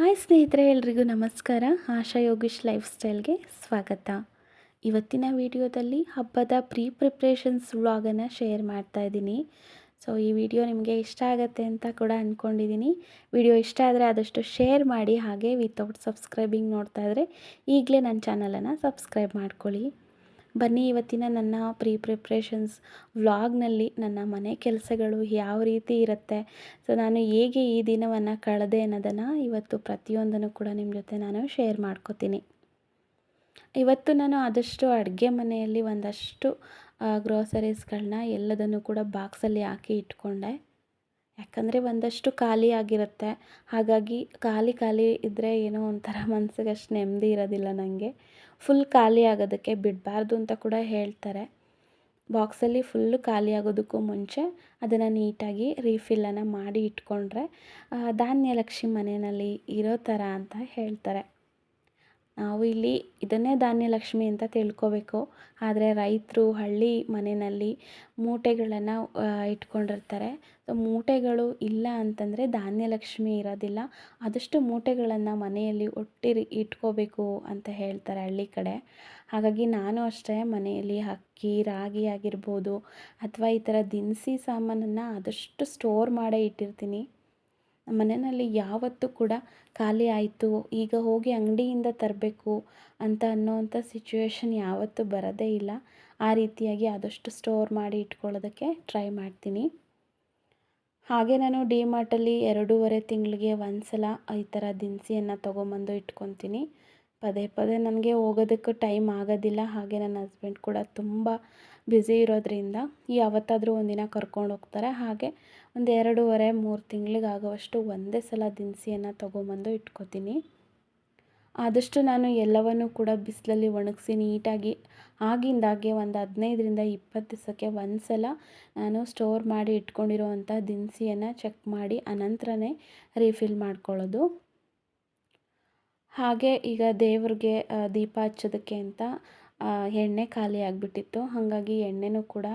Hi ಸ್ನೇಹಿತರೆ, ಎಲ್ರಿಗೂ ನಮಸ್ಕಾರ. ಆಶಾ ಯೋಗೀಶ್ ಲೈಫ್ ಸ್ಟೈಲ್ಗೆ ಸ್ವಾಗತ. ಇವತ್ತಿನ ವಿಡಿಯೋದಲ್ಲಿ ಹಬ್ಬದ ಪ್ರೀ ಪ್ರಿಪ್ರೇಷನ್ಸ್ ವ್ಲಾಗನ್ನು ಶೇರ್ ಮಾಡ್ತಾ ಇದ್ದೀನಿ. ಸೊ, ಈ ವಿಡಿಯೋ ನಿಮಗೆ ಇಷ್ಟ ಆಗುತ್ತೆ ಅಂತ ಕೂಡ ಅಂದ್ಕೊಂಡಿದ್ದೀನಿ ವಿಡಿಯೋ ಇಷ್ಟ ಆದರೆ ಆದಷ್ಟು ಶೇರ್ ಮಾಡಿ, ಹಾಗೆ ವಿತೌಟ್ ಸಬ್ಸ್ಕ್ರೈಬಿಂಗ್ ನೋಡ್ತಾ ಇದ್ದರೆ ಈಗಲೇ ನನ್ನ ಚಾನಲನ್ನು ಸಬ್ಸ್ಕ್ರೈಬ್ ಮಾಡ್ಕೊಳ್ಳಿ. ಬನ್ನಿ ಇವತ್ತಿನ ನನ್ನ ಪ್ರೀ ಪ್ರಿಪ್ರೇಷನ್ಸ್ ವ್ಲಾಗ್ನಲ್ಲಿ ನನ್ನ ಮನೆ ಕೆಲಸಗಳು ಯಾವ ರೀತಿ ಇರುತ್ತೆ. ಸೊ ನಾನು ಹೇಗೆ ಈ ದಿನವನ್ನು ಕಳೆದೆ ಅನ್ನೋದನ್ನು ಇವತ್ತು ಪ್ರತಿಯೊಂದನ್ನು ಕೂಡ ನಿಮ್ಮ ಜೊತೆ ನಾನು ಶೇರ್ ಮಾಡ್ಕೋತೀನಿ. ಇವತ್ತು ನಾನು ಆದಷ್ಟು ಅಡುಗೆ ಮನೆಯಲ್ಲಿ ಒಂದಷ್ಟು ಗ್ರೋಸರೀಸ್ಗಳನ್ನ ಎಲ್ಲದನ್ನು ಕೂಡ ಬಾಕ್ಸಲ್ಲಿ ಹಾಕಿ ಇಟ್ಕೊಂಡೆ. ಯಾಕಂದರೆ ಒಂದಷ್ಟು ಖಾಲಿ ಆಗಿರುತ್ತೆ. ಹಾಗಾಗಿ ಖಾಲಿ ಖಾಲಿ ಇದ್ದರೆ ಏನೋ ಒಂಥರ ಮನ್ಸಿಗೆ ಅಷ್ಟು ನೆಮ್ಮದಿ ಇರೋದಿಲ್ಲ ನನಗೆ ಫುಲ್ ಖಾಲಿ ಆಗೋದಕ್ಕೆ ಬಿಡಬಾರ್ದು ಅಂತ ಕೂಡ ಹೇಳ್ತಾರೆ. ಬಾಕ್ಸಲ್ಲಿ ಫುಲ್ಲು ಖಾಲಿ ಆಗೋದಕ್ಕೂ ಮುಂಚೆ ಅದನ್ನು ನೀಟಾಗಿ ರೀಫಿಲ್ಲನ್ನು ಮಾಡಿ ಇಟ್ಕೊಂಡ್ರೆ ಧಾನ್ಯಲಕ್ಷ್ಮಿ ಮನೆಯಲ್ಲಿ ಇರೋ ಥರ ಅಂತ ಹೇಳ್ತಾರೆ. ನಾವು ಇಲ್ಲಿ ಇದನ್ನೇ ಧಾನ್ಯಲಕ್ಷ್ಮಿ ಅಂತ ತಿಳ್ಕೊಬೇಕು. ಆದರೆ ರೈತರು ಹಳ್ಳಿ ಮನೆಯಲ್ಲಿ ಮೂಟೆಗಳನ್ನು ಇಟ್ಕೊಂಡಿರ್ತಾರೆ. ಸೊ ಮೂಟೆಗಳು ಇಲ್ಲ ಅಂತಂದರೆ ಧಾನ್ಯಲಕ್ಷ್ಮಿ ಇರೋದಿಲ್ಲ. ಆದಷ್ಟು ಮೂಟೆಗಳನ್ನು ಮನೆಯಲ್ಲಿ ಒಟ್ಟಿರಿ ಇಟ್ಕೋಬೇಕು ಅಂತ ಹೇಳ್ತಾರೆ ಹಳ್ಳಿ ಕಡೆ. ಹಾಗಾಗಿ ನಾನು ಅಷ್ಟೇ ಮನೆಯಲ್ಲಿ ಅಕ್ಕಿ, ರಾಗಿ ಆಗಿರ್ಬೋದು, ಅಥವಾ ಈ ಥರ ದಿನಸಿ ಸಾಮಾನನ್ನು ಆದಷ್ಟು ಸ್ಟೋರ್ ಮಾಡೇ ಇಟ್ಟಿರ್ತೀನಿ. ಮನೆಯಲ್ಲಿ ಯಾವತ್ತೂ ಕೂಡ ಖಾಲಿ ಆಯಿತು, ಈಗ ಹೋಗಿ ಅಂಗಡಿಯಿಂದ ತರಬೇಕು ಅಂತ ಅನ್ನೋವಂಥ ಸಿಚುವೇಶನ್ ಯಾವತ್ತೂ ಬರೋದೇ ಇಲ್ಲ. ಆ ರೀತಿಯಾಗಿ ಆದಷ್ಟು ಸ್ಟೋರ್ ಮಾಡಿ ಇಟ್ಕೊಳ್ಳೋದಕ್ಕೆ ಟ್ರೈ ಮಾಡ್ತೀನಿ. ಹಾಗೆ ನಾನು ಡಿ ಮಾರ್ಟಲ್ಲಿ ಎರಡೂವರೆ ತಿಂಗಳಿಗೆ ಒಂದು ಸಲ ಈ ಥರ ದಿನಸಿಯನ್ನು ತೊಗೊಂಬಂದು ಇಟ್ಕೊತೀನಿ. ಪದೇ ಪದೇ ನನಗೆ ಹೋಗೋದಕ್ಕೂ ಟೈಮ್ ಆಗೋದಿಲ್ಲ, ಹಾಗೆ ನನ್ನ ಹಸ್ಬೆಂಡ್ ಕೂಡ ತುಂಬ ಬ್ಯುಸಿ ಇರೋದರಿಂದ ಯಾವತ್ತಾದರೂ ಒಂದಿನ ಕರ್ಕೊಂಡು ಹೋಗ್ತಾರೆ. ಹಾಗೆ ಒಂದು ಎರಡೂವರೆ, ಮೂರು ತಿಂಗಳಿಗಾಗುವಷ್ಟು ಒಂದೇ ಸಲ ದಿನಸಿಯನ್ನು ತೊಗೊಂಬಂದು ಇಟ್ಕೋತೀನಿ. ಆದಷ್ಟು ನಾನು ಎಲ್ಲವನ್ನೂ ಕೂಡ ಬಿಸಿಲಲ್ಲಿ ಒಣಗಿಸಿ ನೀಟಾಗಿ ಆಗಿಂದಾಗೆ ಒಂದು ಹದಿನೈದರಿಂದ ಇಪ್ಪತ್ತು ದಿವಸಕ್ಕೆ ಒಂದು ಸಲ ನಾನು ಸ್ಟೋರ್ ಮಾಡಿ ಇಟ್ಕೊಂಡಿರೋವಂಥ ದಿನಸಿಯನ್ನು ಚೆಕ್ ಮಾಡಿ ಅನಂತರನೇ ರೀಫಿಲ್ ಮಾಡ್ಕೊಳ್ಳೋದು. ಹಾಗೆ ಈಗ ದೇವ್ರಿಗೆ ದೀಪ ಹಚ್ಚೋದಕ್ಕೆ ಅಂತ ಎಣ್ಣೆ ಖಾಲಿ ಆಗಿಬಿಟ್ಟಿತ್ತು. ಹಾಗಾಗಿ ಎಣ್ಣೆನೂ ಕೂಡ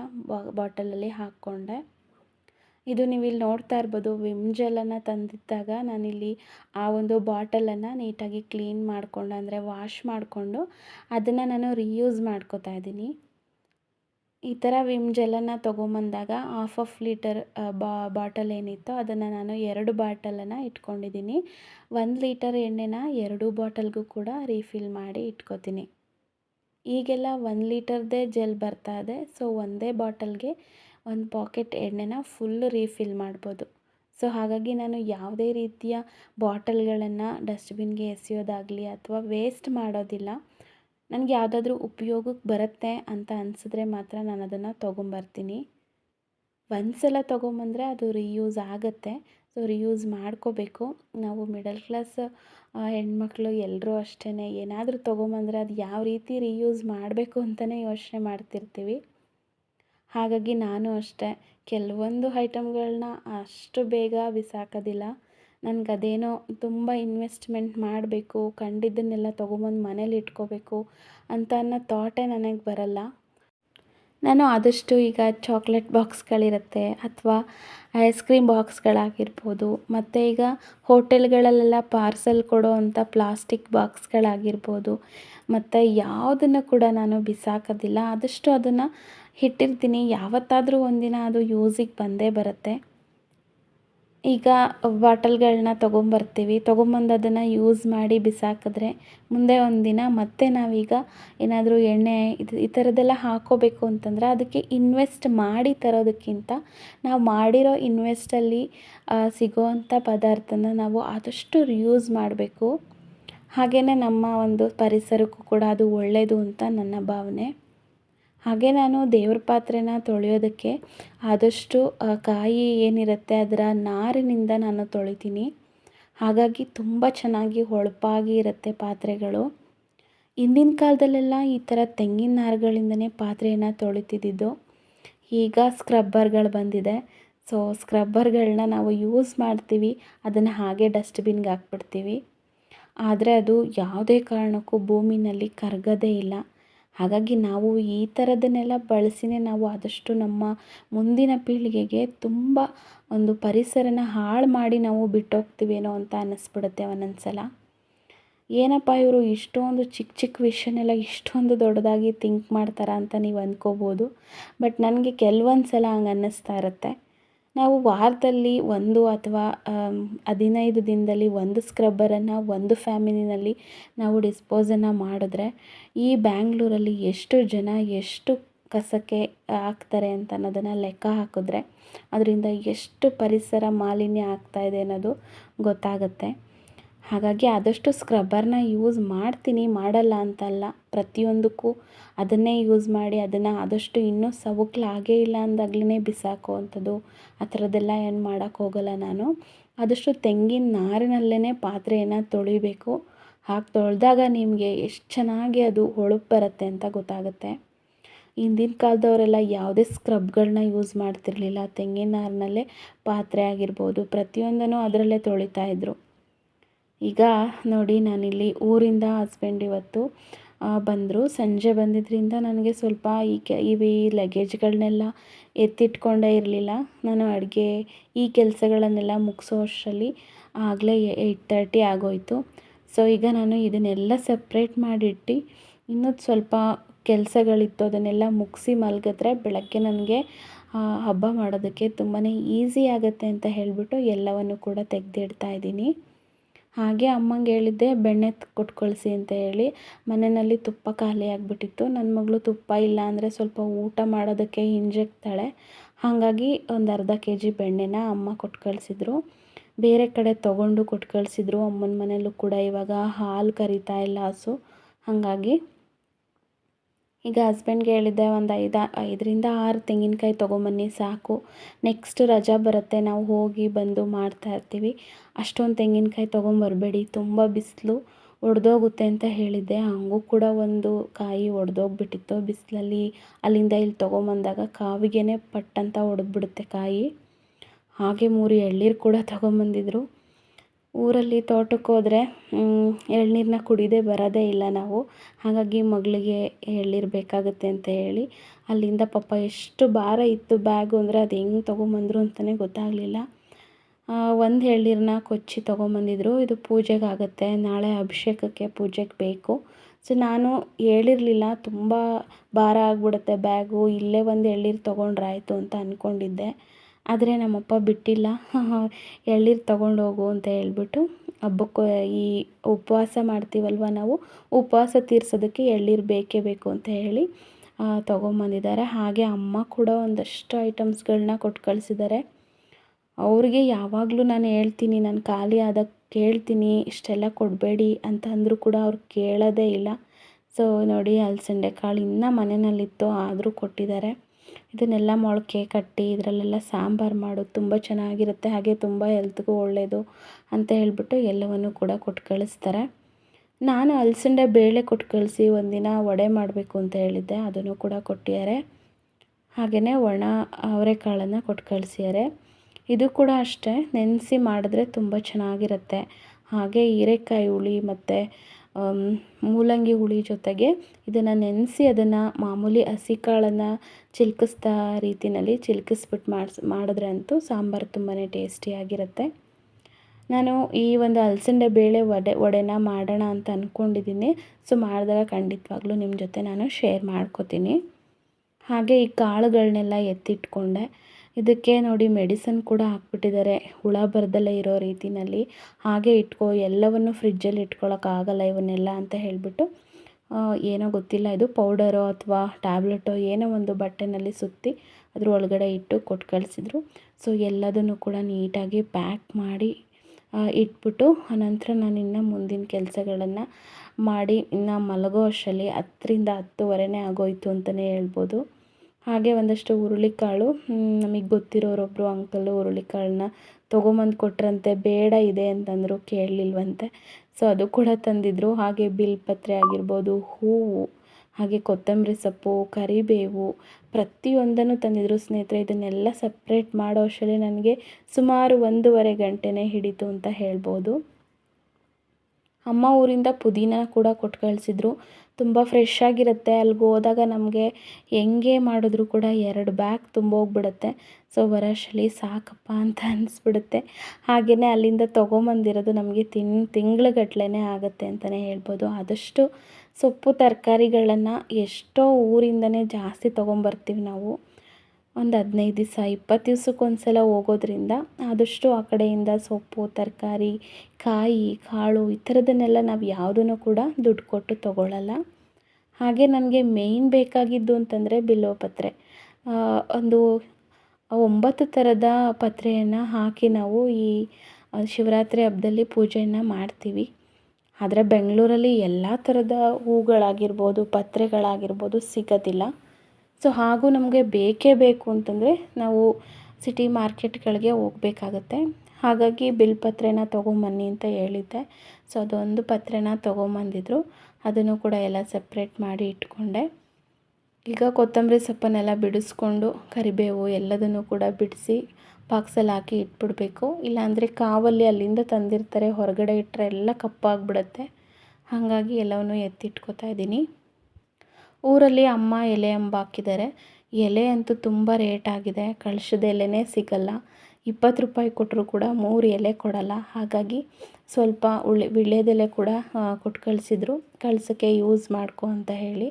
ಬಾಟಲಲ್ಲಿ ಹಾಕ್ಕೊಂಡೆ. ಇದು ನೀವು ಇಲ್ಲಿ ನೋಡ್ತಾ ಇರ್ಬೋದು, ವಿಮ್ ಜೆಲ್ಲನ್ನು ತಂದಿದ್ದಾಗ ನಾನಿಲ್ಲಿ ಆ ಒಂದು ಬಾಟಲನ್ನು ನೀಟಾಗಿ ಕ್ಲೀನ್ ಮಾಡಿಕೊಂಡು, ಅಂದರೆ ವಾಶ್ ಮಾಡಿಕೊಂಡು ಅದನ್ನು ನಾನು ರೀಯೂಸ್ ಮಾಡ್ಕೋತಾ ಇದ್ದೀನಿ. ಈ ಥರ ವಿಮ್ ಜೆಲ್ಲನ್ನು ತೊಗೊಂಬಂದಾಗ ಹಾಫ್ ಆಫ್ ಲೀಟರ್ ಬಾಟಲ್ ಏನಿತ್ತು ಅದನ್ನು ನಾನು ಎರಡು ಬಾಟಲನ್ನು ಇಟ್ಕೊಂಡಿದ್ದೀನಿ. ಒಂದು ಲೀಟರ್ ಎಣ್ಣೆನ ಎರಡು ಬಾಟಲ್ಗೂ ಕೂಡ ರೀಫಿಲ್ ಮಾಡಿ ಇಟ್ಕೋತೀನಿ. ಈಗೆಲ್ಲ ಒಂದು ಲೀಟರ್ದೇ ಜೆಲ್ ಬರ್ತಾ ಇದೆ ಸೊ ಒಂದೇ ಬಾಟಲ್ಗೆ ಒಂದು ಪಾಕೆಟ್ ಎಣ್ಣೆನ ಫುಲ್ ರೀಫಿಲ್ ಮಾಡ್ಬೋದು. ಸೊ ಹಾಗಾಗಿ ನಾನು ಯಾವುದೇ ರೀತಿಯ ಬಾಟಲ್ಗಳನ್ನು ಡಸ್ಟ್ಬಿನ್ಗೆ ಎಸೆಯೋದಾಗಲಿ ಅಥವಾ ವೇಸ್ಟ್ ಮಾಡೋದಿಲ್ಲ. ನನಗೆ ಯಾವುದಾದ್ರೂ ಉಪಯೋಗಕ್ಕೆ ಬರುತ್ತೆ ಅಂತ ಅನಿಸಿದ್ರೆ ಮಾತ್ರ ನಾನು ಅದನ್ನು ತೊಗೊಂಬರ್ತೀನಿ. ಒಂದು ಸಲ ತೊಗೊಂಬಂದರೆ ಅದು ರೀಯೂಸ್ ಆಗುತ್ತೆ. ಸೊ ರಿಯೂಸ್ ಮಾಡ್ಕೋಬೇಕು. ನಾವು ಮಿಡಲ್ ಕ್ಲಾಸ್ ಹೆಣ್ಮಕ್ಳು ಎಲ್ಲರೂ ಅಷ್ಟೇ ಏನಾದರೂ ತೊಗೊಂಬಂದರೆ ಅದು ಯಾವ ರೀತಿ ರಿಯೂಸ್ ಮಾಡಬೇಕು ಅಂತಲೇ ಯೋಚನೆ ಮಾಡ್ತಿರ್ತೀವಿ. ಹಾಗಾಗಿ ನಾನು ಅಷ್ಟೇ. ಕೆಲವೊಂದು ಐಟಮ್ಗಳನ್ನ ಅಷ್ಟು ಬೇಗ ಬಿಸಾಕೋದಿಲ್ಲ. ನನಗೆ ಅದೇನೋ ತುಂಬ ಇನ್ವೆಸ್ಟ್ಮೆಂಟ್ ಮಾಡಬೇಕು, ಕಂಡಿದ್ದನ್ನೆಲ್ಲ ತೊಗೊಂಬಂದು ಮನೇಲಿ ಇಟ್ಕೋಬೇಕು ಅಂತ ಅನ್ನೋ ಥಾಟೇ ನನಗೆ ಬರಲ್ಲ. ನಾನು ಆದಷ್ಟು ಈಗ ಚಾಕ್ಲೇಟ್ ಬಾಕ್ಸ್ಗಳಿರುತ್ತೆ ಅಥವಾ ಐಸ್ ಕ್ರೀಮ್ ಬಾಕ್ಸ್ಗಳಾಗಿರ್ಬೋದು, ಮತ್ತು ಈಗ ಹೋಟೆಲ್ಗಳಲ್ಲೆಲ್ಲ ಪಾರ್ಸೆಲ್ ಕೊಡೋ ಅಂಥ ಪ್ಲಾಸ್ಟಿಕ್ ಬಾಕ್ಸ್ಗಳಾಗಿರ್ಬೋದು, ಮತ್ತು ಯಾವುದನ್ನು ಕೂಡ ನಾನು ಬಿಸಾಕೋದಿಲ್ಲ. ಆದಷ್ಟು ಅದನ್ನು ಇಟ್ಟಿರ್ತೀನಿ ಯಾವತ್ತಾದರೂ ಒಂದಿನ ಅದು ಯೂಸಿಗೆ ಬಂದೇ ಬರುತ್ತೆ. ಈಗ ಬಾಟಲ್ಗಳನ್ನ ತೊಗೊಂಬರ್ತೀವಿ. ತೊಗೊಂಬಂದು ಅದನ್ನು ಯೂಸ್ ಮಾಡಿ ಬಿಸಾಕಿದ್ರೆ ಮುಂದೆ ಒಂದಿನ ಮತ್ತೆ ನಾವೀಗ ಏನಾದರೂ ಎಣ್ಣೆ ಇದು, ಈ ಥರದ್ದೆಲ್ಲ ಹಾಕ್ಕೋಬೇಕು ಅಂತಂದರೆ ಅದಕ್ಕೆ ಇನ್ವೆಸ್ಟ್ ಮಾಡಿ ತರೋದಕ್ಕಿಂತ ನಾವು ಮಾಡಿರೋ ಇನ್ವೆಸ್ಟಲ್ಲಿ ಸಿಗೋವಂಥ ಪದಾರ್ಥನ ನಾವು ಆದಷ್ಟು ರಿಯೂಸ್ ಮಾಡಬೇಕು. ಹಾಗೆಯೇ ನಮ್ಮ ಒಂದು ಪರಿಸರಕ್ಕೂ ಕೂಡ ಅದು ಒಳ್ಳೆಯದು ಅಂತ ನನ್ನ ಭಾವನೆ. ಹಾಗೆ ನಾನು ದೇವ್ರ ಪಾತ್ರೆನ ತೊಳೆಯೋದಕ್ಕೆ ಆದಷ್ಟು ಕಾಯಿ ಏನಿರುತ್ತೆ ಅದರ ನಾರಿನಿಂದ ನಾನು ತೊಳಿತೀನಿ. ಹಾಗಾಗಿ ತುಂಬ ಚೆನ್ನಾಗಿ ಹೊಳಪಾಗಿ ಇರುತ್ತೆ ಪಾತ್ರೆಗಳು. ಹಿಂದಿನ ಕಾಲದಲ್ಲೆಲ್ಲ ಈ ಥರ ತೆಂಗಿನ ನಾರುಗಳಿಂದನೇ ಪಾತ್ರೆಯನ್ನು ತೊಳಿತಿದ್ದಿದ್ದು. ಈಗ ಸ್ಕ್ರಬ್ಬರ್ಗಳು ಬಂದಿದೆ. ಸೊ, ಸ್ಕ್ರಬ್ಬರ್ಗಳನ್ನ ನಾವು ಯೂಸ್ ಮಾಡ್ತೀವಿ. ಅದನ್ನು ಹಾಗೆ ಡಸ್ಟ್ಬಿನ್ಗೆ ಹಾಕ್ಬಿಡ್ತೀವಿ. ಆದರೆ ಅದು ಯಾವುದೇ ಕಾರಣಕ್ಕೂ ಭೂಮಿನಲ್ಲಿ ಕರಗದೇ ಇಲ್ಲ. ಹಾಗಾಗಿ ನಾವು ಈ ಥರದನ್ನೆಲ್ಲ ಬಳಸಿನೇ ನಾವು ಆದಷ್ಟು ನಮ್ಮ ಮುಂದಿನ ಪೀಳಿಗೆಗೆ ತುಂಬ ಒಂದು ಪರಿಸರನ ಹಾಳು ಮಾಡಿ ನಾವು ಬಿಟ್ಟೋಗ್ತೀವೇನೋ ಅಂತ ಅನ್ನಿಸ್ಬಿಡುತ್ತೆ ಒಂದೊಂದು ಸಲ ಏನಪ್ಪ ಇವರು ಇಷ್ಟೊಂದು ಚಿಕ್ಕ ಚಿಕ್ಕ ವಿಷಯನೆಲ್ಲ ಇಷ್ಟೊಂದು ದೊಡ್ಡದಾಗಿ ಥಿಂಕ್ ಮಾಡ್ತಾರಾ ಅಂತ ನೀವು ಅಂದ್ಕೋಬೋದು ಬಟ್ ನನಗೆ ಕೆಲವೊಂದು ಸಲ ಹಂಗೆ ಅನ್ನಿಸ್ತಾ ಇರುತ್ತೆ. ನಾವು ವಾರದಲ್ಲಿ ಒಂದು ಅಥವಾ ಹದಿನೈದು ದಿನದಲ್ಲಿ ಒಂದು ಸ್ಕ್ರಬ್ಬರನ್ನು, ಒಂದು ಫ್ಯಾಮಿಲಿನಲ್ಲಿ ನಾವು ಡಿಸ್ಪೋಸನ್ನು ಮಾಡಿದ್ರೆ ಈ ಬ್ಯಾಂಗ್ಳೂರಲ್ಲಿ ಎಷ್ಟು ಜನ ಎಷ್ಟು ಕಸಕ್ಕೆ ಹಾಕ್ತಾರೆ ಅಂತ ಅನ್ನೋದನ್ನು ಲೆಕ್ಕ ಹಾಕಿದ್ರೆ, ಅದರಿಂದ ಎಷ್ಟು ಪರಿಸರ ಮಾಲಿನ್ಯ ಆಗ್ತಾಯಿದೆ ಅನ್ನೋದು ಗೊತ್ತಾಗುತ್ತೆ. ಹಾಗಾಗಿ ಆದಷ್ಟು ಸ್ಕ್ರಬ್ಬರ್ನ ಯೂಸ್ ಮಾಡ್ತೀನಿ, ಮಾಡಲ್ಲ ಅಂತಲ್ಲ. ಪ್ರತಿಯೊಂದಕ್ಕೂ ಅದನ್ನೇ ಯೂಸ್ ಮಾಡಿ ಅದನ್ನು ಆದಷ್ಟು ಇನ್ನೂ ಸವಕಲಾಗೇ ಇಲ್ಲ ಅಂದಾಗ್ಲೇ ಬಿಸಾಕುವಂಥದ್ದು ಆ ಥರದ್ದೆಲ್ಲ ಏನು ಮಾಡೋಕ್ಕೆ ಹೋಗಲ್ಲ ನಾನು. ಆದಷ್ಟು ತೆಂಗಿನ ನಾರಿನಲ್ಲೇ ಪಾತ್ರೆಯನ್ನು ತೊಳಿಬೇಕು. ಹಾಗೆ ತೊಳೆದಾಗ ನಿಮಗೆ ಎಷ್ಟು ಚೆನ್ನಾಗಿ ಅದು ಹೊಳಪು ಬರುತ್ತೆ ಅಂತ ಗೊತ್ತಾಗುತ್ತೆ. ಹಿಂದಿನ ಕಾಲದವರೆಲ್ಲ ಯಾವುದೇ ಸ್ಕ್ರಬ್ಗಳನ್ನ ಯೂಸ್ ಮಾಡ್ತಿರಲಿಲ್ಲ. ತೆಂಗಿನ ನಾರಿನಲ್ಲೇ ಪಾತ್ರೆ ಆಗಿರ್ಬೋದು, ಪ್ರತಿಯೊಂದನ್ನು ಅದರಲ್ಲೇ ತೊಳಿತಾ ಇದ್ದರು ಈಗ ನೋಡಿ ನಾನಿಲ್ಲಿ ಊರಿಂದ ಹಸ್ಬೆಂಡ್ ಇವತ್ತು ಬಂದರು. ಸಂಜೆ ಬಂದಿದ್ದರಿಂದ ನನಗೆ ಸ್ವಲ್ಪ ಈ ಕೆ ಇವು ಲಗೇಜ್ಗಳನ್ನೆಲ್ಲ ಎತ್ತಿಟ್ಕೊಂಡೇ ಇರಲಿಲ್ಲ. ನಾನು ಅಡುಗೆ, ಈ ಕೆಲಸಗಳನ್ನೆಲ್ಲ ಮುಗಿಸೋ ಅಷ್ಟರಲ್ಲಿ ಆಗಲೇ ಏಯ್ಟ್ ತರ್ಟಿ ಆಗೋಯಿತು. ಸೊ ಈಗ ನಾನು ಇದನ್ನೆಲ್ಲ ಸಪ್ರೇಟ್ ಮಾಡಿಟ್ಟು, ಇನ್ನೂ ಸ್ವಲ್ಪ ಕೆಲಸಗಳಿತ್ತು, ಅದನ್ನೆಲ್ಲ ಮುಗಿಸಿ ಮಲಗಿದ್ರೆ ಬೆಳಗ್ಗೆ ನನಗೆ ಹಬ್ಬ ಮಾಡೋದಕ್ಕೆ ತುಂಬಾ ಈಸಿ ಆಗುತ್ತೆ ಅಂತ ಹೇಳಿಬಿಟ್ಟು ಎಲ್ಲವನ್ನು ಕೂಡ ತೆಗೆದಿಡ್ತಾ ಇದ್ದೀನಿ. ಹಾಗೆ ಅಮ್ಮಂಗೆ ಹೇಳಿದ್ದೆ, ಬೆಣ್ಣೆ ಕೊಟ್ಟು ಕಳಿಸಿ ಅಂತ ಹೇಳಿ. ಮನೆಯಲ್ಲಿ ತುಪ್ಪ ಖಾಲಿ ಆಗಿಬಿಟ್ಟಿತ್ತು. ನನ್ನ ಮಗಳು ತುಪ್ಪ ಇಲ್ಲ ಅಂದರೆ ಸ್ವಲ್ಪ ಊಟ ಮಾಡೋದಕ್ಕೆ ಹಿಂಜಕ್ತಾಳೆ ಹಾಗಾಗಿ ಒಂದು ಅರ್ಧ ಕೆ ಜಿ ಬೆಣ್ಣೆನ ಅಮ್ಮ ಕೊಟ್ಟು ಕಳಿಸಿದ್ರು ಬೇರೆ ಕಡೆ ತೊಗೊಂಡು ಕೊಟ್ಟು ಕಳಿಸಿದ್ರು ಅಮ್ಮನ ಮನೆಯಲ್ಲೂ ಕೂಡ ಇವಾಗ ಹಾಲು ಕರಿತಾ ಇಲ್ಲ ಹಸು. ಹಾಗಾಗಿ ಈಗ ಹಸ್ಬೆಂಡ್ಗೆ ಹೇಳಿದ್ದೆ ಒಂದು ಐದು, ಐದರಿಂದ ಆರು ತೆಂಗಿನಕಾಯಿ ತೊಗೊಂಬನ್ನಿ, ಸಾಕು. ನೆಕ್ಸ್ಟ್ ರಜಾ ಬರುತ್ತೆ, ನಾವು ಹೋಗಿ ಬಂದು ಮಾಡ್ತಾ ಇರ್ತೀವಿ. ಅಷ್ಟೊಂದು ತೆಂಗಿನಕಾಯಿ ತೊಗೊಂಬರ್ಬೇಡಿ, ತುಂಬ ಬಿಸಿಲು ಒಡೆದೋಗುತ್ತೆ ಅಂತ ಹೇಳಿದ್ದೆ. ಹಂಗೂ ಕೂಡ ಒಂದು ಕಾಯಿ ಒಡೆದೋಗ್ಬಿಟ್ಟಿತ್ತು, ಬಿಸಿಲಲ್ಲಿ ಅಲ್ಲಿಂದ ಇಲ್ಲಿ ತೊಗೊಂಬಂದಾಗ ಕಾವಿಗೆ ಪಟ್ ಅಂತ ಒಡೆದ್ಬಿಡುತ್ತೆ ಕಾಯಿ. ಹಾಗೆ ಮೂರು ಎಳ್ನೀರು ಕೂಡ ತೊಗೊಂಬಂದಿದ್ರು. ಊರಲ್ಲಿ ತೋಟಕ್ಕೆ ಹೋದರೆ ಎಳ್ನೀರನ್ನ ಕುಡಿದೇ ಬರೋದೇ ಇಲ್ಲ ನಾವು. ಹಾಗಾಗಿ ಮಗಳಿಗೆ ಎಳನೀರು ಬೇಕಾಗುತ್ತೆ ಅಂತ ಹೇಳಿ, ಅಲ್ಲಿಂದ ಪಾಪ ಎಷ್ಟು ಭಾರ ಇತ್ತು ಬ್ಯಾಗು ಅಂದರೆ ಅದು ಹೆಂಗೆ ತೊಗೊಂಬಂದರು ಅಂತಲೇ ಗೊತ್ತಾಗಲಿಲ್ಲ. ಒಂದು ಎಳ್ನೀರನ್ನ ಕೊಚ್ಚಿ ತೊಗೊಂಬಂದಿದ್ರು. ಇದು ಪೂಜೆಗೆ ಆಗುತ್ತೆ ನಾಳೆ ಅಭಿಷೇಕಕ್ಕೆ ಪೂಜೆಗೆ ಬೇಕು. ಸೊ, ನಾನು ಹೇಳಿರಲಿಲ್ಲ, ತುಂಬ ಭಾರ ಆಗಿಬಿಡುತ್ತೆ ಬ್ಯಾಗು ಇಲ್ಲೇ ಒಂದು ಎಳ್ನೀರು ತೊಗೊಂಡ್ರಾಯ್ತು ಅಂತ ಅಂದ್ಕೊಂಡಿದ್ದೆ ಆದರೆ ನಮ್ಮಪ್ಪ ಬಿಟ್ಟಿಲ್ಲ. ಎಳ್ನೀರು ಹೋಗು ಅಂತ ಹೇಳ್ಬಿಟ್ಟು ಹಬ್ಬಕ್ಕೆ ಈ ಉಪವಾಸ ಮಾಡ್ತೀವಲ್ವ ನಾವು? ಉಪವಾಸ ತೀರ್ಸೋದಕ್ಕೆ ಎಳ್ನೀರು ಬೇಕೇ ಬೇಕು ಅಂತ ಹೇಳಿ ತೊಗೊಂಬಂದಿದ್ದಾರೆ. ಹಾಗೆ ಅಮ್ಮ ಕೂಡ ಒಂದಷ್ಟು ಐಟಮ್ಸ್ಗಳನ್ನ ಕೊಟ್ಟು ಕಳಿಸಿದ್ದಾರೆ. ಅವ್ರಿಗೆ ಯಾವಾಗಲೂ ನಾನು ಹೇಳ್ತೀನಿ, ನಾನು ಖಾಲಿ ಆದಾಗ ಕೇಳ್ತೀನಿ, ಇಷ್ಟೆಲ್ಲ ಕೊಡಬೇಡಿ ಅಂತ ಅಂದರೂ ಕೂಡ ಅವ್ರು ಕೇಳೋದೇ ಇಲ್ಲ. ಸೊ, ನೋಡಿ ಅಲ್ಸಂಡೆ ಕಾಳು ಇನ್ನೂ ಮನೆಯಲ್ಲಿತ್ತು, ಆದರೂ ಕೊಟ್ಟಿದ್ದಾರೆ. ಇದನ್ನೆಲ್ಲ ಮೊಳಕೆ ಕಟ್ಟಿ ಇದರಲ್ಲೆಲ್ಲ ಸಾಂಬಾರು ಮಾಡೋದು ತುಂಬ ಚೆನ್ನಾಗಿರುತ್ತೆ. ಹಾಗೆ ತುಂಬ ಹೆಲ್ತ್ಗೂ ಒಳ್ಳೆಯದು ಅಂತ ಹೇಳಿಬಿಟ್ಟು ಎಲ್ಲವನ್ನು ಕೂಡ ಕೊಟ್ಟು ಕಳಿಸ್ತಾರೆ. ನಾನು ಅಲಸಂದೆ ಬೇಳೆ ಕೊಟ್ಟು ಕಳಿಸಿ ಒಂದಿನ ವಡೆ ಮಾಡಬೇಕು ಅಂತ ಹೇಳಿದ್ದೆ. ಅದನ್ನು ಕೂಡ ಕೊಟ್ಟಿದ್ದಾರೆ. ಹಾಗೆಯೇ ಒಣ ಅವರೆಕಾಳನ್ನು ಕೊಟ್ಟು ಕಳಿಸಿದ್ದಾರೆ. ಇದು ಕೂಡ ಅಷ್ಟೇ. ನೆನೆಸಿ ಮಾಡಿದ್ರೆ ತುಂಬ ಚೆನ್ನಾಗಿರುತ್ತೆ. ಹಾಗೆ ಹೀರೆಕಾಯಿ ಹುಳಿ ಮತ್ತು ಮೂಲಂಗಿ ಹುಳಿ ಜೊತೆಗೆ ಇದನ್ನು ನೆನೆಸಿ ಅದನ್ನು ಮಾಮೂಲಿ ಹಸಿ ಕಾಳನ್ನು ಚಿಲ್ಕಿಸ್ತಾ ರೀತಿಯಲ್ಲಿ ಚಿಲ್ಕಿಸ್ಬಿಟ್ಟು ಮಾಡಿಸ್, ಮಾಡಿದ್ರೆ ಅಂತೂ ಸಾಂಬಾರು ತುಂಬಾ ಟೇಸ್ಟಿಯಾಗಿರುತ್ತೆ ನಾನು ಈ ಒಂದು ಅಲಸಂದೆ ಬೇಳೆ ವಡೆ, ವಡೆನ ಮಾಡೋಣ ಅಂತ ಅಂದ್ಕೊಂಡಿದ್ದೀನಿ ಸೊ, ಮಾಡಿದಾಗ ಖಂಡಿತವಾಗ್ಲೂ ನಿಮ್ಮ ಜೊತೆ ನಾನು ಶೇರ್ ಮಾಡ್ಕೋತೀನಿ. ಹಾಗೆ ಈ ಕಾಳುಗಳನ್ನೆಲ್ಲ ಎತ್ತಿಟ್ಕೊಂಡೆ. ಇದಕ್ಕೆ ನೋಡಿ ಮೆಡಿಸನ್ ಕೂಡ ಹಾಕ್ಬಿಟ್ಟಿದ್ದಾರೆ. ಹುಳ ಬರ್ದಲೇ ಇರೋ ರೀತಿಯಲ್ಲಿ ಹಾಗೆ ಇಟ್ಕೋ, ಎಲ್ಲವನ್ನು ಫ್ರಿಜ್ಜಲ್ಲಿ ಇಟ್ಕೊಳ್ಳೋಕ್ಕಾಗಲ್ಲ ಇವನ್ನೆಲ್ಲ ಅಂತ ಹೇಳಿಬಿಟ್ಟು ಏನೋ ಗೊತ್ತಿಲ್ಲ, ಇದು ಪೌಡರೋ ಅಥವಾ ಟ್ಯಾಬ್ಲೆಟೋ ಏನೋ ಒಂದು ಬಟ್ಟೆನಲ್ಲಿ ಸುತ್ತಿ ಅದ್ರ ಒಳಗಡೆ ಇಟ್ಟು ಕೊಟ್ಟು ಕಳಿಸಿದ್ರು. ಸೊ, ಎಲ್ಲದನ್ನು ಕೂಡ ನೀಟಾಗಿ ಪ್ಯಾಕ್ ಮಾಡಿ ಇಟ್ಬಿಟ್ಟು ಆನಂತರ ನಾನು ಇನ್ನು ಮುಂದಿನ ಕೆಲಸಗಳನ್ನು ಮಾಡಿ, ಇನ್ನು ಮಲಗೋ ಅಷ್ಟರಲ್ಲಿ ಹತ್ತರಿಂದ ಹತ್ತುವರೆನೇ ಆಗೋಯಿತು ಅಂತಲೇ ಹೇಳ್ಬೋದು. ಹಾಗೆ ಒಂದಷ್ಟು ಹುರುಳಿಕಾಳು ನಮಗೆ ಗೊತ್ತಿರೋರೊಬ್ಬರು ಅಂಕಲು ಹುರುಳಿಕಾಳನ್ನ ತೊಗೊಂಬಂದು ಕೊಟ್ರಂತೆ, ಬೇಡ ಇದೆ ಅಂತಂದರು ಕೇಳಲಿಲ್ವಂತೆ. ಸೊ ಅದು ಕೂಡ ತಂದಿದ್ದರು ಹಾಗೆ ಬಿಲ್ಪತ್ರೆ ಆಗಿರ್ಬೋದು, ಹೂವು, ಹಾಗೆ ಕೊತ್ತಂಬರಿ ಸೊಪ್ಪು, ಕರಿಬೇವು, ಪ್ರತಿಯೊಂದನ್ನು ತಂದಿದ್ದರು ಸ್ನೇಹಿತರೆ, ಇದನ್ನೆಲ್ಲ ಸಪ್ರೇಟ್ ಮಾಡೋ ಅಷ್ಟರಲ್ಲಿ ನನಗೆ ಸುಮಾರು ಒಂದೂವರೆ ಗಂಟೆನೇ ಹಿಡಿತು ಅಂತ ಹೇಳ್ಬೋದು. ಅಮ್ಮ ಊರಿಂದ ಪುದೀನ ಕೂಡ ಕೊಟ್ಟು ಕಳಿಸಿದ್ರು. ತುಂಬ ಫ್ರೆಶ್ ಆಗಿರುತ್ತೆ. ಅಲ್ಲಿಗೆ ಹೋದಾಗ ನಮಗೆ ಹೆಂಗೆ ಮಾಡಿದ್ರು ಕೂಡ ಎರಡು ಬ್ಯಾಗ್ ತುಂಬೋಗ್ಬಿಡುತ್ತೆ. ಸೊ ವರಶಲಿ ಸಾಕಪ್ಪ ಅಂತ ಅನಿಸ್ಬಿಡುತ್ತೆ. ಹಾಗೆಯೇ ಅಲ್ಲಿಂದ ತೊಗೊಂಬಂದಿರೋದು ನಮಗೆ ತಿನ್ ತಿಂಗ್ಳುಗಟ್ಲೆ ಆಗುತ್ತೆ ಅಂತಲೇ ಹೇಳ್ಬೋದು. ಆದಷ್ಟು ಸೊಪ್ಪು ತರಕಾರಿಗಳನ್ನು ಎಷ್ಟೋ ಊರಿಂದನೇ ಜಾಸ್ತಿ ತೊಗೊಂಬರ್ತೀವಿ ನಾವು. ಒಂದು ಹದಿನೈದು ದಿವಸ, ಇಪ್ಪತ್ತು ದಿವ್ಸಕ್ಕೆ ಸಲ ಹೋಗೋದ್ರಿಂದ ಆದಷ್ಟು ಆ ಕಡೆಯಿಂದ ಸೊಪ್ಪು, ತರಕಾರಿ, ಕಾಯಿ, ಕಾಳು ಈ ಥರದನ್ನೆಲ್ಲ ನಾವು ಯಾವುದನ್ನು ಕೂಡ ದುಡ್ಡು ಕೊಟ್ಟು ತೊಗೊಳ್ಳಲ್ಲ. ಹಾಗೆ ನನಗೆ ಮೇಯ್ನ್ ಬೇಕಾಗಿದ್ದು ಅಂತಂದರೆ ಬಿಲ್ವಪತ್ರೆ ಒಂದು ಒಂಬತ್ತು ಥರದ ಪತ್ರೆಯನ್ನು ಹಾಕಿ ನಾವು ಈ ಶಿವರಾತ್ರಿ ಹಬ್ಬದಲ್ಲಿ ಪೂಜೆಯನ್ನು ಮಾಡ್ತೀವಿ. ಆದರೆ ಬೆಂಗಳೂರಲ್ಲಿ ಎಲ್ಲ ಥರದ ಹೂಗಳಾಗಿರ್ಬೋದು, ಪತ್ರೆಗಳಾಗಿರ್ಬೋದು ಸಿಗೋದಿಲ್ಲ. ಸೊ ಹಾಗೂ ನಮಗೆ ಬೇಕೇ ಬೇಕು ಅಂತಂದರೆ ನಾವು ಸಿಟಿ ಮಾರ್ಕೆಟ್ಗಳಿಗೆ ಹೋಗ್ಬೇಕಾಗತ್ತೆ. ಹಾಗಾಗಿ ಬಿಲ್ ಬಿಲ್ಪತ್ರೆನ ತೊಗೊಂಬನ್ನಿ ಅಂತ ಹೇಳಿದ್ದೆ. ಸೊ ಅದೊಂದು ಪತ್ರೆನ ತೊಗೊಂಬಂದಿದ್ರು. ಅದನ್ನು ಕೂಡ ಎಲ್ಲ ಸಪ್ರೇಟ್ ಮಾಡಿ ಇಟ್ಕೊಂಡೆ. ಈಗ ಕೊತ್ತಂಬರಿ ಸೊಪ್ಪನ್ನೆಲ್ಲ ಬಿಡಿಸ್ಕೊಂಡು ಕರಿಬೇವು ಎಲ್ಲದನ್ನು ಕೂಡ ಬಿಡಿಸಿ ಬಾಕ್ಸಲ್ಲಿ ಹಾಕಿ ಇಟ್ಬಿಡಬೇಕು. ಇಲ್ಲಾಂದರೆ ಕಾವಲ್ಲಿ ಅಲ್ಲಿಂದ ತಂದಿರ್ತಾರೆ, ಹೊರಗಡೆ ಇಟ್ಟರೆ ಎಲ್ಲ ಕಪ್ಪಾಗಿಬಿಡತ್ತೆ. ಹಾಗಾಗಿ ಎಲ್ಲವನ್ನು ಎತ್ತಿಟ್ಕೋತಾ ಇದ್ದೀನಿ. ಊರಲ್ಲಿ ಅಮ್ಮ ಎಲೆ ಎಂಬ ಹಾಕಿದ್ದಾರೆ. ಎಲೆ ಅಂತೂ ತುಂಬ ರೇಟ್ ಆಗಿದೆ. ಕಳ್ಶದ ಎಲೆನೇ ಸಿಗಲ್ಲ. ಇಪ್ಪತ್ತು ರೂಪಾಯಿ ಕೊಟ್ಟರು ಕೂಡ ಮೂರು ಎಲೆ ಕೊಡಲ್ಲ. ಹಾಗಾಗಿ ಸ್ವಲ್ಪ ಉಳಿ ವೀಳ್ಯದೆಲೆ ಕೂಡ ಕೊಟ್ಟು ಕಳಿಸಿದ್ರು. ಕಳ್ಸೋಕ್ಕೆ ಯೂಸ್ ಮಾಡ್ಕೊ ಅಂತ ಹೇಳಿ.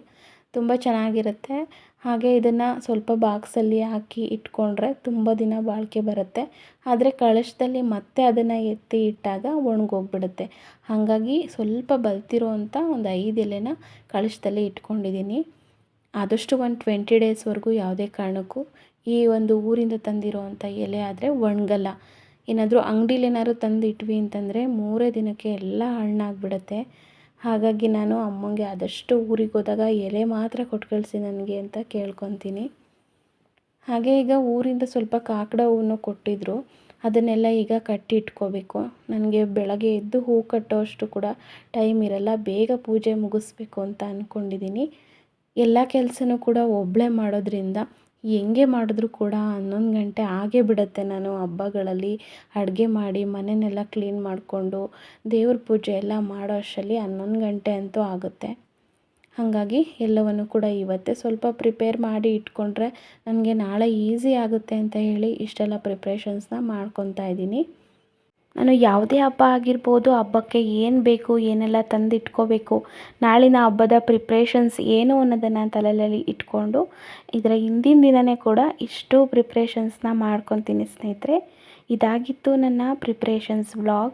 ತುಂಬ ಚೆನ್ನಾಗಿರುತ್ತೆ. ಹಾಗೆ ಇದನ್ನು ಸ್ವಲ್ಪ ಬಾಕ್ಸಲ್ಲಿ ಹಾಕಿ ಇಟ್ಕೊಂಡ್ರೆ ತುಂಬ ದಿನ ಬಾಳಿಕೆ ಬರುತ್ತೆ. ಆದರೆ ಕಳಶದಲ್ಲಿ ಮತ್ತೆ ಅದನ್ನು ಎತ್ತಿ ಇಟ್ಟಾಗ ಒಣಗೋಗ್ಬಿಡುತ್ತೆ. ಹಾಗಾಗಿ ಸ್ವಲ್ಪ ಬಲ್ತಿರೋವಂಥ ಒಂದು ಐದು ಎಲೆನ ಕಳಶದಲ್ಲಿ ಇಟ್ಕೊಂಡಿದ್ದೀನಿ ಆದಷ್ಟು ಒಂದು ಟ್ವೆಂಟಿ ಡೇಸ್ವರೆಗೂ ಯಾವುದೇ ಕಾರಣಕ್ಕೂ ಈ ಒಂದು ಊರಿಂದ ತಂದಿರೋವಂಥ ಎಲೆ ಆದರೆ ಒಣಗಲ್ಲ. ಏನಾದರೂ ಅಂಗಡೀಲಿ ಏನಾದ್ರು ತಂದು ಇಟ್ವಿ ಅಂತಂದರೆ ಮೂರೇ ದಿನಕ್ಕೆ ಎಲ್ಲ ಹಣ್ಣಾಗ್ಬಿಡುತ್ತೆ. ಹಾಗಾಗಿ ನಾನು ಅಮ್ಮಂಗೆ ಆದಷ್ಟು ಊರಿಗೆ ಹೋದಾಗ ಎಲೆ ಮಾತ್ರ ಕೊಟ್ಟು ಕಳಿಸಿ ನನಗೆ ಅಂತ ಕೇಳ್ಕೊತೀನಿ. ಹಾಗೆ ಈಗ ಊರಿಂದ ಸ್ವಲ್ಪ ಕಾಕಡ ಹೂವನ್ನು ಕೊಟ್ಟಿದ್ದರು ಅದನ್ನೆಲ್ಲ ಈಗ ಕಟ್ಟಿ ಇಟ್ಕೋಬೇಕು. ನನಗೆ ಬೆಳಗ್ಗೆ ಎದ್ದು ಹೂ ಕಟ್ಟೋಷ್ಟು ಕೂಡ ಟೈಮ್ ಇರಲ್ಲ. ಬೇಗ ಪೂಜೆ ಮುಗಿಸ್ಬೇಕು ಅಂತ ಅಂದ್ಕೊಂಡಿದ್ದೀನಿ ಎಲ್ಲ ಕೆಲಸನೂ ಕೂಡ ಒಬ್ಬಳೇ ಮಾಡೋದ್ರಿಂದ ಹೆಂಗೆ ಮಾಡಿದ್ರು ಕೂಡ ಹನ್ನೊಂದು ಗಂಟೆ ಆಗೇ ಬಿಡುತ್ತೆ ನಾನು ಹಬ್ಬಗಳಲ್ಲಿ ಅಡುಗೆ ಮಾಡಿ ಮನೆಯನ್ನೆಲ್ಲ ಕ್ಲೀನ್ ಮಾಡಿಕೊಂಡು ದೇವ್ರ ಪೂಜೆ ಎಲ್ಲ ಮಾಡೋ ಅಷ್ಟರಲ್ಲಿ ಹನ್ನೊಂದು ಗಂಟೆ ಅಂತೂ ಆಗುತ್ತೆ. ಹಾಗಾಗಿ ಎಲ್ಲವನ್ನು ಕೂಡ ಇವತ್ತೇ ಸ್ವಲ್ಪ ಪ್ರಿಪೇರ್ ಮಾಡಿ ಇಟ್ಕೊಂಡ್ರೆ ನನಗೆ ನಾಳೆ ಈಸಿ ಆಗುತ್ತೆ ಅಂತ ಹೇಳಿ ಇಷ್ಟೆಲ್ಲ ಪ್ರಿಪ್ರೇಷನ್ಸ್ನ ಮಾಡ್ಕೊತಾ ಇದ್ದೀನಿ. ನಾನು ಯಾವುದೇ ಹಬ್ಬ ಆಗಿರ್ಬೋದು, ಹಬ್ಬಕ್ಕೆ ಏನು ಬೇಕು, ಏನೆಲ್ಲ ತಂದಿಟ್ಕೋಬೇಕು, ನಾಳಿನ ಹಬ್ಬದ ಪ್ರಿಪ್ರೇಷನ್ಸ್ ಏನು ಅನ್ನೋದನ್ನು ತಲೆಯಲ್ಲಿ ಇಟ್ಕೊಂಡು, ಇದರ ಹಿಂದಿನ ದಿನವೇ ಕೂಡ ಇಷ್ಟು ಪ್ರಿಪ್ರೇಷನ್ಸ್ನ ಮಾಡ್ಕೊತೀನಿ ಸ್ನೇಹಿತರೆ. ಇದಾಗಿತ್ತು ನನ್ನ ಪ್ರಿಪ್ರೇಷನ್ಸ್ ವ್ಲಾಗ್